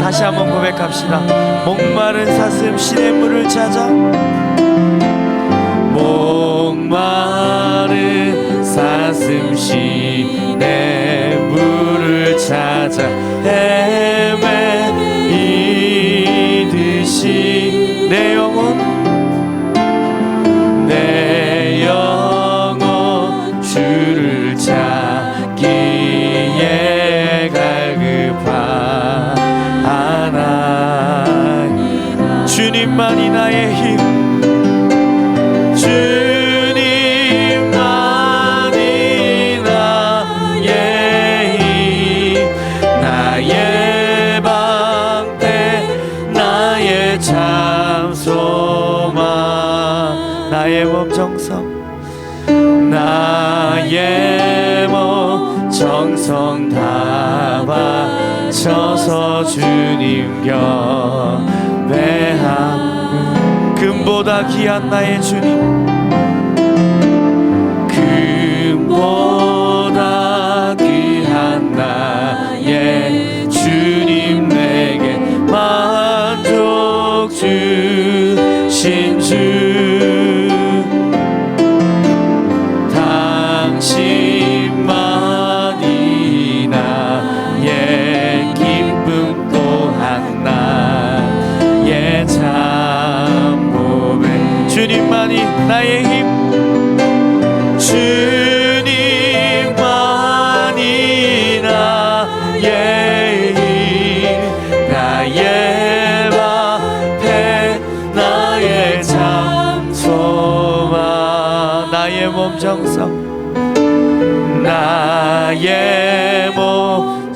다시 한번 고백합시다. 목마른 사슴 시냇물을 찾아 목마른 사슴 시냇물을 찾아 헤매 바쳐서 주님 경배함. 금보다 귀한 나의 주님. 금보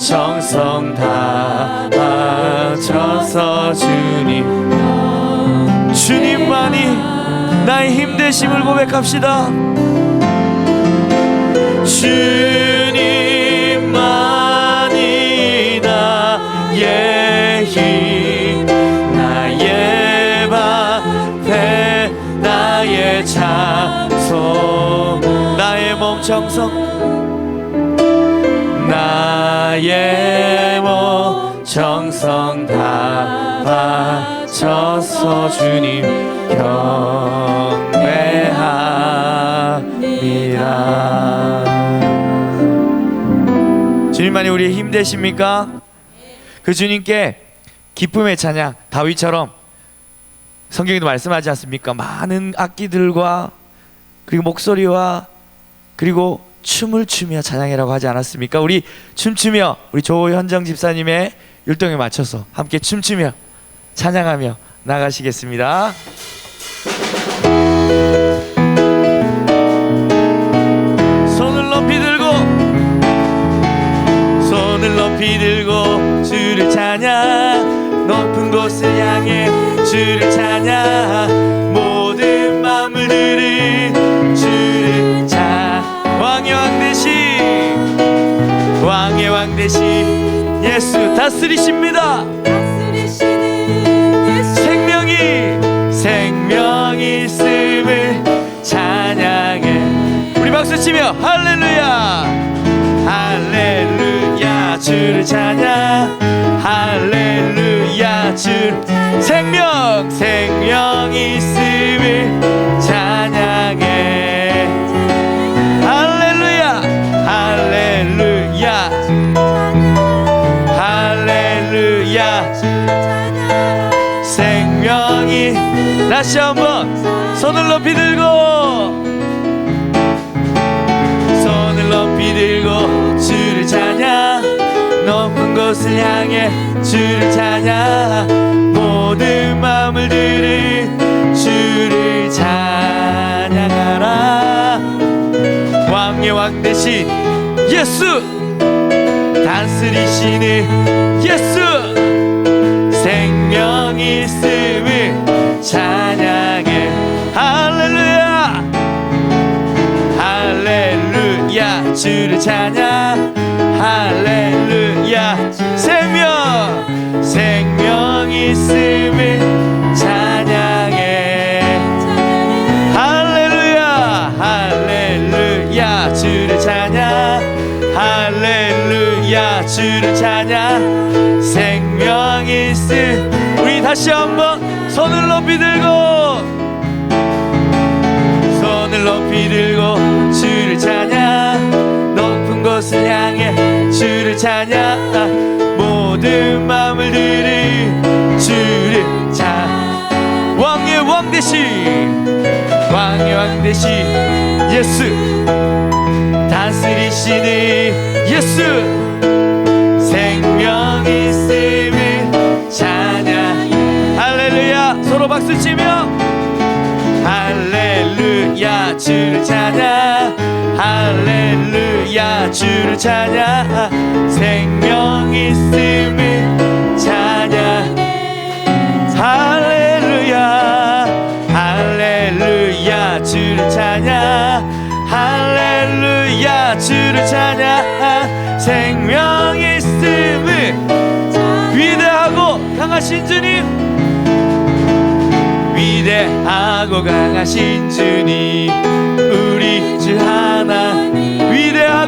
정성 다 바쳐서 주님. 주님만이 나의 힘 되심을 고백합시다. 주님만이 나의 힘 나의 방패 나의 참소 나의 몸 정성 나 의 몸 정성 다 바쳐서 주님 경배함이라 주님만이 우리의 힘 되십니까? 그 주님께 기쁨의 찬양 다윗처럼 성경에도 말씀하지 않습니까? 많은 악기들과 그리고 목소리와 그리고 춤을 추며 찬양이라고 하지 않았습니까? 우리 춤추며 우리 조현정 집사님의 율동에 맞춰서 함께 춤추며 찬양하며 나가시겠습니다. 왕 대신 예수 다스리십니다. 생명이 생명이 있음을 찬양해. 우리 박수 치며 할렐루야. 할렐루야 주를 찬양. 할렐루야 주. 생명 생명이 있음을 다시 한번 손을 높이 들고 손을 높이 들고 주를 찬양 높은 곳을 향해 주를 찬양 모든 마음을 들이 주를 찬양하라. 왕의 왕 대신 예수 다스리시는 예수 생명이 주를 찬양. 할렐루야. 생명 생명이 있음을 찬양해. 할렐루야 할렐루야. 주를 찬양. 할렐루야 주를 찬양. 생명이 있음. 우리 다시 한번 손을 높이 들고 손을 높이 들고 찬양 모든 마음을 들이 주를 찬 왕의 왕 대신 왕의 왕 대신 예수. 다스리시는 예수. 생명 있음을 찬양 할렐루야. 서로 박수 치며. 할렐루야. 주를 찬양 할렐루야 주를 찬양 생명 있음을 찬양 할렐루야 할렐루야 주를 찬양 할렐루야 주를 찬양 생명 있음을 위대하고 강하신 주님. 위대하고 강하신 주님. 우리 주 하나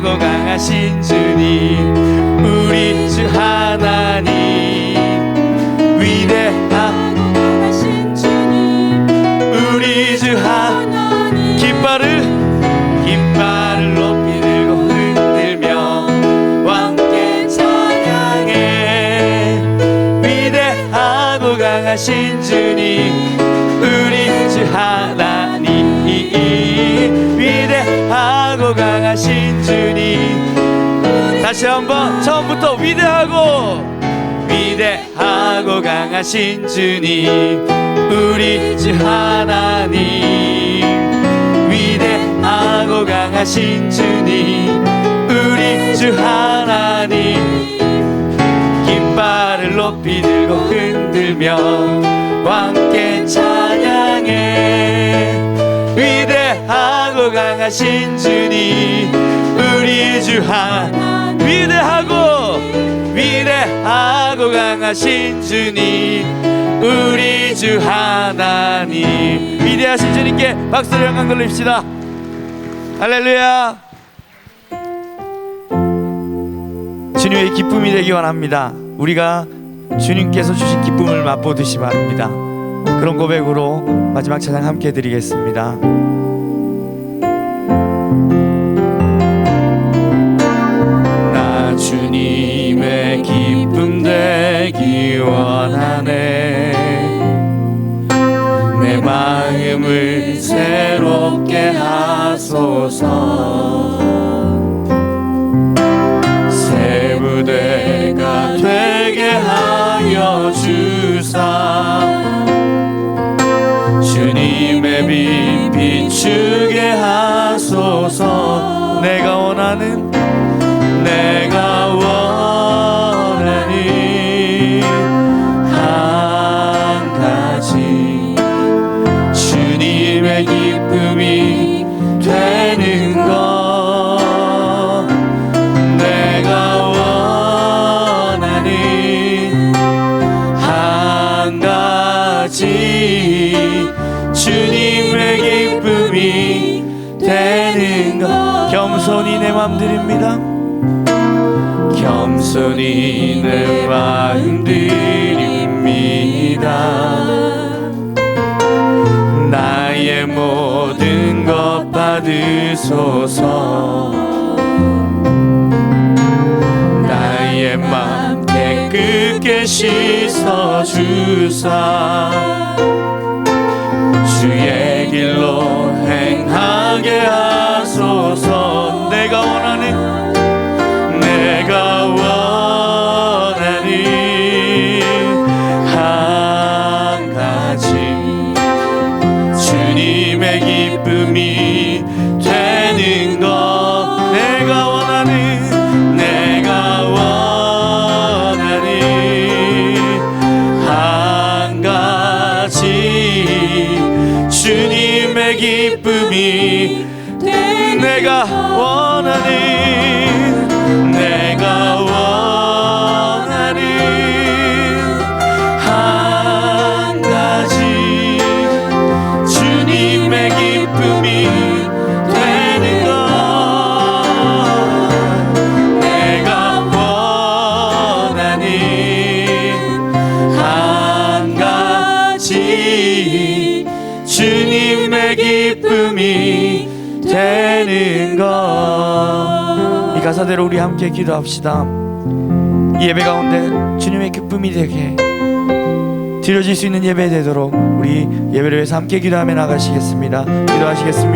위대하고 강하신 주님 우리 주 하나님. 위대하고 하신 주님 우리 주 하나님. 깃발을 깃발을 흔들며 왕께 찬양해. 위대하고 강하신 주님 우리 주 하나님. 위대하고 강하신 다시 한번 처음부터 위대하고 위대하고 강하신 주님 우리 주 하나님. 위대하고 강하신 주님 우리 주 하나님. 깃발을 높이 들고 흔들며 함께 찬양해. 위대하고 강하신 주님 우리 주 하나 위대하고 위대하고 강하신 주님 우리 주 하나님. 위대하신 주님께 박수를 영광 돌립시다. 할렐루야. 주님의 기쁨이 되기 원합니다. 우리가 주님께서 주신 기쁨을 맛보듯이 말합니다. 그런 고백으로 마지막 찬양 함께 드리겠습니다 주님의 기쁨 되기 원하네. 내 마음을 새롭게 하소서. 새 부대가 되게 하여 주사. 주님의 빛 비추게 하소서. 내가 원하는 되는 것. 겸손히 내 맘 드립니다. 겸손히 내 마음 드립니다. 나의 모든 것 받으소서. 나의 맘 깨끗게 씻어 주사. 주의 길로 행 하게 하소서. 내가 원하는 주님의 기쁨이 되는 것. 이 가사대로 우리 함께 기도합시다. 이 예배 가운데 주님의 기쁨이 되게 드려질 수 있는 예배 되도록 우리 예배를 위해서 함께 기도하며 나가시겠습니다. 기도하시겠습니다